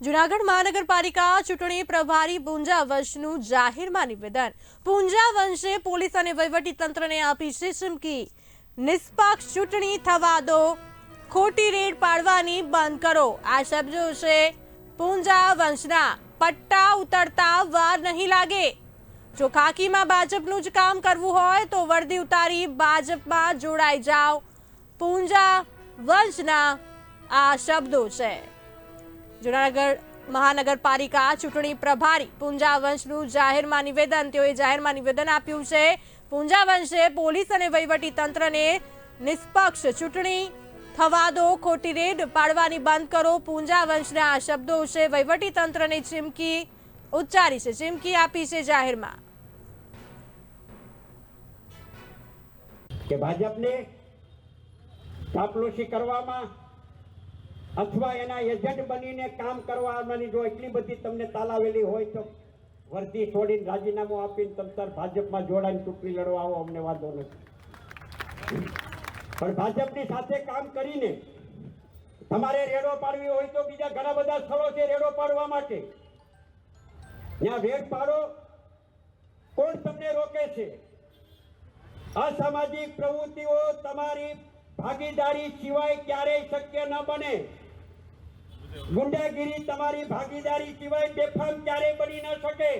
જુનાગઢ મહાનગરપાલિકા ચૂંટણી પ્રભારી પૂંજા વંશનું જાહેરમાં નિવેદન પૂંજા વંશે પોલીસ અને વહીવટી તંત્રને આપી છે ચીમકી. નિષ્પક્ષ ચૂંટણી થવા દો. ખોટી રેડ પાડવાની બંધ કરો. આ શબ્દો છે પૂંજા વંશના. પટ્ટા ઉતરતા વાર નહીં લાગે. જો ખાકીમાં ભાજપનું જ કામ કરવું હોય તો વર્દી ઉતારી ભાજપમાં જોડાઈ જાઓ. પૂંજા વંશના આ શબ્દો છે. જુનાગઢ મહાનગરપાલિકા ચૂંટણી પ્રભારી પૂંજા વંશનું જાહેરમાં નિવેદન. તેઓએ જાહેરમાં નિવેદન આપ્યું છે. પૂંજા વંશે પોલીસ અને વહીવટી તંત્રને નિષ્પક્ષ ચૂંટણી થવા દો ખોટી રેડ પાડવાની બંધ કરો. પૂંજા વંશના આ શબ્દો છે વહીવટી તંત્રને ચીમકી ઉચ્ચારી છે. ચીમકી આપી છે જાહેરમાં. કે ભાજપને ચાપલુસી કરવામાં અથવા એના એજન્ટ બનીને કામ કરવાની જો એટલી બધી તમને તાલાવેલી હોય તો વર્દી છોડીને રાજીનામું આપીને તમ તાર ભાજપમાં જોડાઈને ચૂંટણી લડવા આવો, અમને વાંધો નથી. પણ ભાજપની સાથે કામ કરીને તમારે રેડો પાડવી હોય તો બીજા ઘણા બધા સ્થળો છે રેડો પાડવા માટે. ત્યાં રેડ પાડો, કોણ તમને રોકે છે? અસામાજિક પ્રવૃત્તિઓ તમારી ભાગીદારી સિવાય ક્યારેય શક્ય ન બને. ગુંડાગીરી તમારી ભાગીદારી સિવાય બેફામ ક્યારે બની ન શકે.